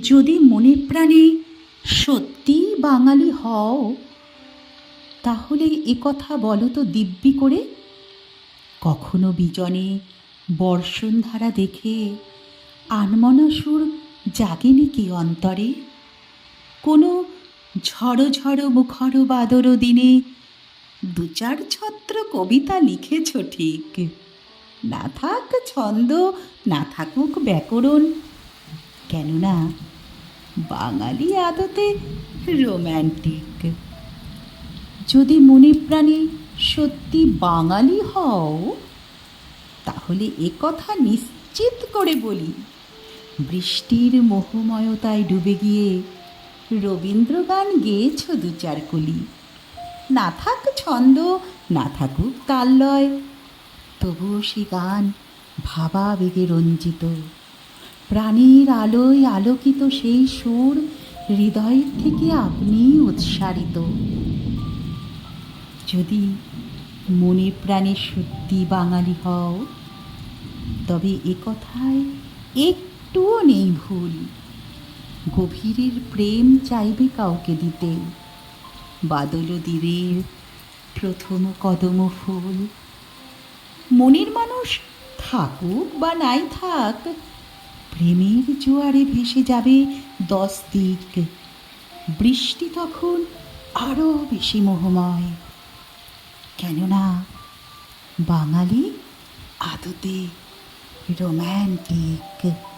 যদি মনে প্রাণে সত্যি বাঙালি হও, তাহলে এ কথা বলো তো দিব্যি করে। কখনো বিজনে বর্ষণধারা দেখে আনমনসুর জাগেনি কি অন্তরে? কোনো ঝড়ো ঝড়ো মুখর বাদর দিনে দু চার ছত্র কবিতা লিখেছ ঠিক। না থাক ছন্দ, না থাকুক ব্যাকরণ কেননা বাঙালি আদতে রোম্যান্টিক যদি মনে প্রাণে সত্যি বাঙালি হও, তাহলে এ কথা নিশ্চিত করে বলি, বৃষ্টির মোহময়তায় ডুবে গিয়ে রবীন্দ্রগান গেয়েছ দু চার কলি। না থাক ছন্দ, না থাকুক তাল্লয় তবুও সে গান ভাবাবেগে রঞ্জিত। প্রাণীর আলোয় আলোকিত সেই সুর হৃদয়ের থেকে আপনিই উৎসারিত। যদি মনে প্রাণে সত্যি বাঙালি হও, তবে এ কথায় একটুও নেই ভুল। গভীরের প্রেম চাইবে কাউকে দিতে। বাদল দ্বীপের প্রথম কদম ফুল। মনের মানুষ থাকুক বা নাই থাক প্রেমের জোয়ারে ভেসে যাবে দশ দিক। বৃষ্টি তখন আরও বেশি মোহময়। কেননা বাঙালি আদতে রোম্যান্টিক।